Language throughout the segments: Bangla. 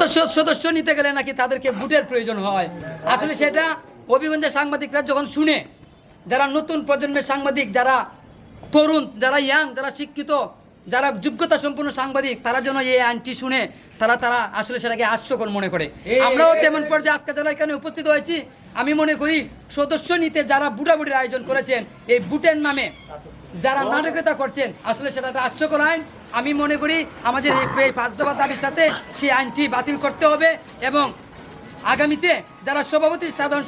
সদস্য সদস্য নিতে গেলে নাকি তাদেরকে বুটের প্রয়োজন হয়? আসলে সেটা হবিগঞ্জের সাংবাদিকরা যখন শুনে যারা নতুন প্রজন্মের সাংবাদিক যারা তরুণ যারা ইয়াং যারা শিক্ষিত যারা যোগ্যতা সম্পন্ন সাংবাদিক তারা যেন এই আইনটি শুনে তারা তারা আসলে সেটাকে হাস্যকর মনে করে। আমরাও তেমন পর্যায়ে আজকে যারা এখানে উপস্থিত হয়েছি আমি মনে করি সদস্য নিতে যারা বুটাবুটির আয়োজন করেছেন এই বুটের নামে যারা নাটকতা করছেন আসলে সেটা হাস্যকর আইন। আমি মনে করি আমাদের এই পাঁচ দফা দাবির সাথে সেই আইনটি বাতিল করতে হবে এবং আগামীতে যারা সভাপতি সাধারণ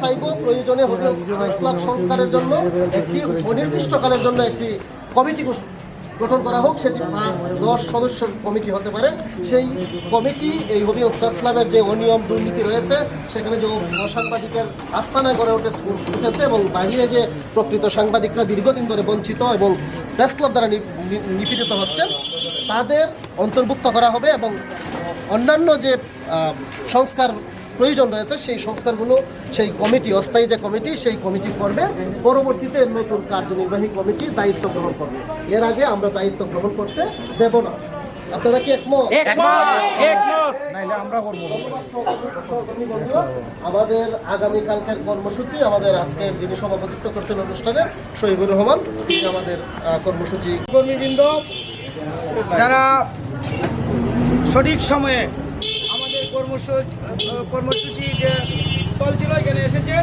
চাইব প্রয়োজনে সংস্কারের জন্য একটি অনির্দিষ্টকালের জন্য একটি কমিটি গঠন- গঠন করা হোক, সেটি পাঁচ, দশ সদস্যের কমিটি হতে পারে। সেই কমিটি, এই প্রেস ক্লাবের যে অনিয়ম দুর্নীতি রয়েছে, সেখানে যে সাংবাদিকের আস্তানা গড়ে উঠে উঠেছে এবং বাইরে যে প্রকৃত সাংবাদিকরা দীর্ঘদিন ধরে বঞ্চিত এবং প্রেস ক্লাব দ্বারা নিপীড়িত হচ্ছেন তাদের অন্তর্ভুক্ত করা হবে এবং অন্যান্য যে সংস্কার প্রয়োজন রয়েছে সেই সংস্কারগুলো সেই কমিটি অস্থায়ী যে কমিটি সেই কমিটি করবে। পরবর্তীতে নতুন কার্যনির্বাহী কমিটি দায়িত্ব গ্রহণ করবে। এর আগে আমরা দায়িত্ব গ্রহণ করতে দেব না। আপনারা কি একমত? আমাদের আগামীকালকের কর্মসূচি আমাদের আজকের যিনি সভাপতিত্ব করছেন অনুষ্ঠানের শহীদুর রহমান তিনি আমাদের কর্মসূচি কর্মীবৃন্দ যারা সঠিক সময়ে কর্মসূচি যে স্থল ছিল এখানে এসেছেন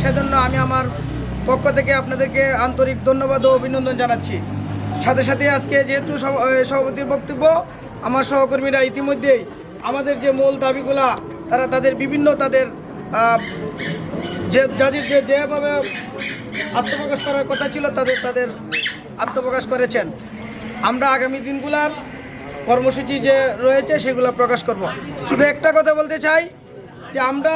সেজন্য আমি আমার পক্ষ থেকে আপনাদেরকে আন্তরিক ধন্যবাদ ও অভিনন্দন জানাচ্ছি। সাথে সাথে আজকে যেহেতু সভাপতির বক্তব্য, আমার সহকর্মীরা ইতিমধ্যেই আমাদের যে মূল দাবিগুলা, তারা তাদের বিভিন্ন তাদের যে যাদের যে যেভাবে আত্মপ্রকাশ করার কথা ছিল, তাদের তাদের আত্মপ্রকাশ করেছেন। আমরা আগামী দিনগুলার কর্মসূচি যে রয়েছে সেগুলো প্রকাশ করব। শুধু একটা কথা বলতে চাই, যে আমরা,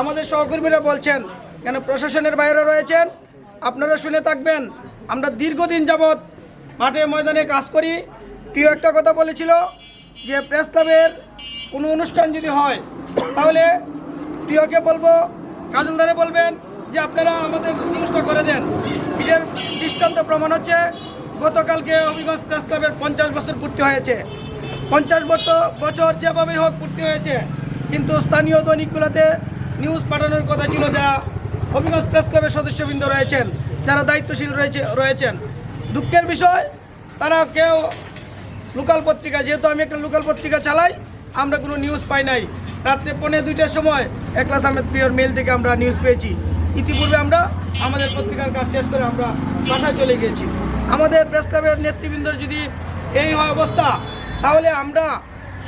আমাদের সহকর্মীরা বলছেন, কেন প্রশাসনের বাইরে রয়েছেন, আপনারা শুনে থাকবেন, আমরা দীর্ঘদিন যাবৎ মাঠে ময়দানে কাজ করি। প্রিয় একটা কথা বলেছিল, যে প্রেস ক্লাবের কোনো অনুষ্ঠান যদি হয়, তাহলে প্রিয়কে বলব, কাজলদারে বলবেন, যে আপনারা আমাদের নিউজটা করে দেন। এটার দৃষ্টান্ত প্রমাণ হচ্ছে, গতকালকে হবিগঞ্জ প্রেস ক্লাবের পঞ্চাশ বছর পূর্তি হয়েছে। পঞ্চাশ বছর বছর যেভাবেই হোক পূর্তি হয়েছে, কিন্তু স্থানীয় দৈনিকগুলোতে নিউজ পাঠানোর কথা ছিল যারা হবিগঞ্জ প্রেস ক্লাবের সদস্যবৃন্দ রয়েছেন, যারা দায়িত্বশীল রয়েছে রয়েছেন। দুঃখের বিষয়, তারা কেউ লোকাল পত্রিকা যেহেতু আমি একটা লোকাল পত্রিকা চালাই, আমরা কোনো নিউজ পাই নাই। রাত্রে পৌনে দুইটার সময় একলাস আহমেদ প্রিয়র মেল থেকে আমরা নিউজ পেয়েছি। ইতিপূর্বে আমরা আমাদের পত্রিকার কাজ শেষ করে আমরা বাসায় চলে গিয়েছি। আমাদের প্রেস ক্লাবের নেতৃবৃন্দর যদি এই অবস্থা তাহলে আমরা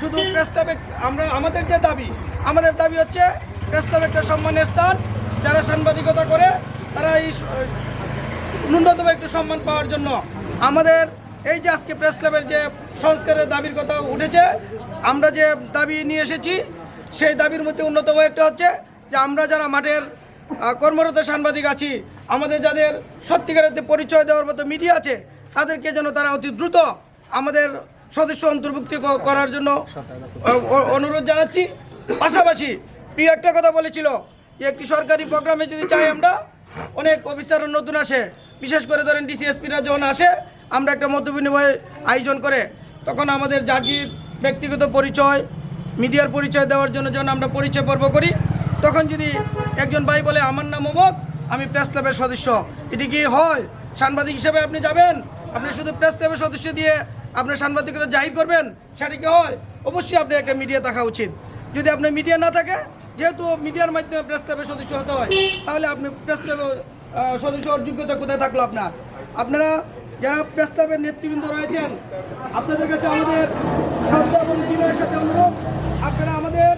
শুধু প্রেস ক্লাবে আমরা আমাদের যে দাবি, আমাদের দাবি হচ্ছে প্রেস ক্লাব একটা সম্মানের স্থান, যারা সাংবাদিকতা করে, তারা এই ন্যূনতম একটু সম্মান পাওয়ার জন্য আমাদের এই যে আজকে প্রেস ক্লাবের যে সংস্কারের দাবির কথা উঠেছে, আমরা যে দাবি নিয়ে এসেছি, সেই দাবির মধ্যে অন্যতম একটা হচ্ছে যে আমরা যারা মাঠের কর্মরত সাংবাদিক আছি, আমাদের যাদের সত্যিকারের পরিচয় দেওয়ার মতো মিডিয়া আছে, তাদেরকে যেন তারা অতি দ্রুত আমাদের সদস্য অন্তর্ভুক্তি করার জন্য অনুরোধ জানাচ্ছি। পাশাপাশি প্রিয় একটা কথা বলেছিল, যে একটি সরকারি প্রোগ্রামে যদি চাই আমরা, অনেক অফিসার নতুন আসে। বিশেষ করে ধরেন ডিসিএসপিরা যখন আসে, আমরা একটা বিনিময় আয়োজন করে, তখন আমাদের জাতির ব্যক্তিগত পরিচয়, মিডিয়ার পরিচয় দেওয়ার জন্য যখন আমরা পরিচয় পর্ব করি, তখন যদি একজন ভাই বলে, আমার নাম অমুক আমি প্রেস ক্লাবের সদস্য। এটি কি হয়? সাংবাদিক হিসেবে আপনি যাবেন? আপনি শুধু প্রেস ক্লাবের সদস্য দিয়ে আপনার সাংবাদিকতা জাহির করবেন, সেটা কি হয়? অবশ্যই আপনি একটা মিডিয়া থাকা উচিত। যদি আপনার মিডিয়া না থাকে, যেহেতু মিডিয়ার মাধ্যমে প্রেস ক্লাবের সদস্য হতে হয়, তাহলে আপনি প্রেস ক্লাবের সদস্য হওয়ার যোগ্যতা কোথায় থাকল আপনার? আপনারা যারা প্রেস ক্লাবের নেতৃবৃন্দ রয়েছেন, আপনাদের কাছে আমাদের এবং সাথে অনুরোধ, আপনারা আমাদের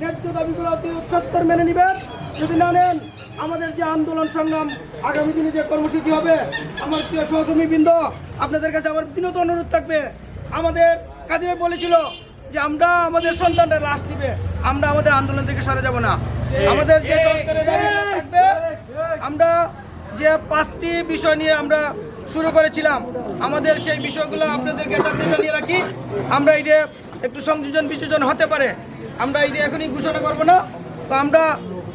ন্যায্য দাবিগুলো অতি সত্তর মেনে নেবেন। যদি না নেন আমাদের যে আন্দোলন সংগ্রাম আগামী দিনে যে কর্মসূচি হবে, আমার প্রিয় সহকর্মীবৃন্দ, আপনাদের কাছে আমার বিনত অনুরোধ থাকবে। আমাদের কাদিরে বলেছিল যে আমরা আমাদের সন্তানরা লাশ দিবে, আমরা আমাদের আন্দোলন থেকে সরে যাব না। আমাদের যে আমরা যে পাঁচটি বিষয় নিয়ে আমরা শুরু করেছিলাম, আমাদের সেই বিষয়গুলো আপনাদেরকে জানিয়ে রাখি। আমরা এটা একটু সংযোজন বিযোজন হতে পারে, আমরা এটা এখনই ঘোষণা করব না। তো আমরা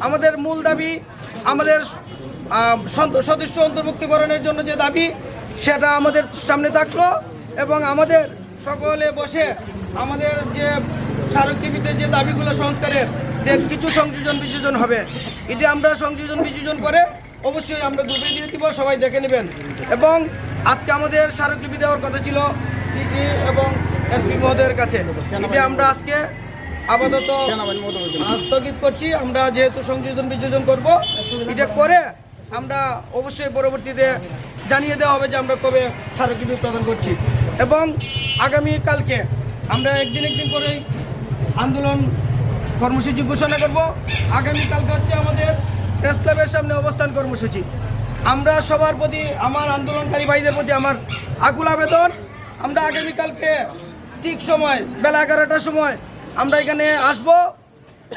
আমাদের মূল দাবি আমাদের সদস্য অন্তর্ভুক্তিকরণের জন্য যে দাবি, সেটা আমাদের সামনে থাকল এবং আমাদের সকলে বসে আমাদের যে স্মারকলিপিতে যে দাবিগুলো সংস্কারের কিছু সংযোজন বিযোজন হবে, এটা আমরা সংযোজন বিযোজন করে অবশ্যই আমরা গ্রুপে দিয়ে দিব, সবাই দেখে নেবেন। এবং আজকে আমাদের স্মারকলিপি দেওয়ার কথা ছিল এবং এসপি মহোদয়ের কাছে। এটা আমরা আজকে আপাতত স্থগিত করছি। আমরা যেহেতু সংযোজন বিযোজন করব এটা করে আমরা অবশ্যই পরবর্তীতে জানিয়ে দেওয়া হবে যে আমরা কবে স্মারকলিপি উৎপাদন করছি। এবং আগামী কালকে আমরা একদিন একদিন করেই আন্দোলন কর্মসূচি ঘোষণা করব। আগামীকালকে হচ্ছে আমাদের প্রেস ক্লাবের সামনে অবস্থান কর্মসূচি। আমরা সবার প্রতি আমার আন্দোলনকারী ভাইদের প্রতি আমার আকুল আবেদন। আমরা আগামীকালকে ঠিক সময় বেলা এগারোটার সময় আমরা এখানে আসব।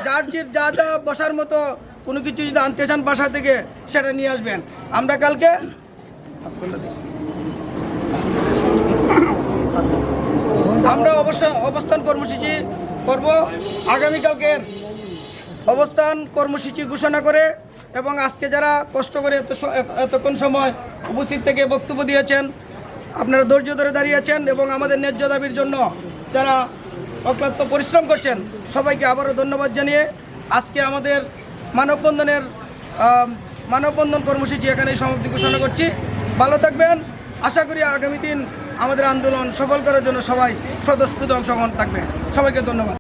যার যে যা বসার মতো কোনো কিছু যদি আনতে চান বাসা থেকে, সেটা নিয়ে আসবেন। আমরা কালকে আমরা অবশ্য অবস্থান কর্মসূচি করব। আগামীকালকের অবস্থান কর্মসূচি ঘোষণা করে এবং আজকে যারা কষ্ট করে এত এতক্ষণ সময় উপস্থিত থেকে বক্তব্য দিয়েছেন, আপনারা ধৈর্য ধরে দাঁড়িয়েছেন এবং আমাদের ন্যায্য দাবির জন্য যারা অক্লান্ত পরিশ্রম করছেন। সবাইকে আবারও ধন্যবাদ জানিয়ে আজকে আমাদের মানববন্ধনের মানববন্ধন কর্মসূচি এখানে সমাপ্তি ঘোষণা করছি। ভালো থাকবেন। আশা করি আগামী দিন আমাদের আন্দোলন সফল করার জন্য সবাই স্বতঃস্ফূর্ত অংশগ্রহণ থাকবে। সবাইকে ধন্যবাদ।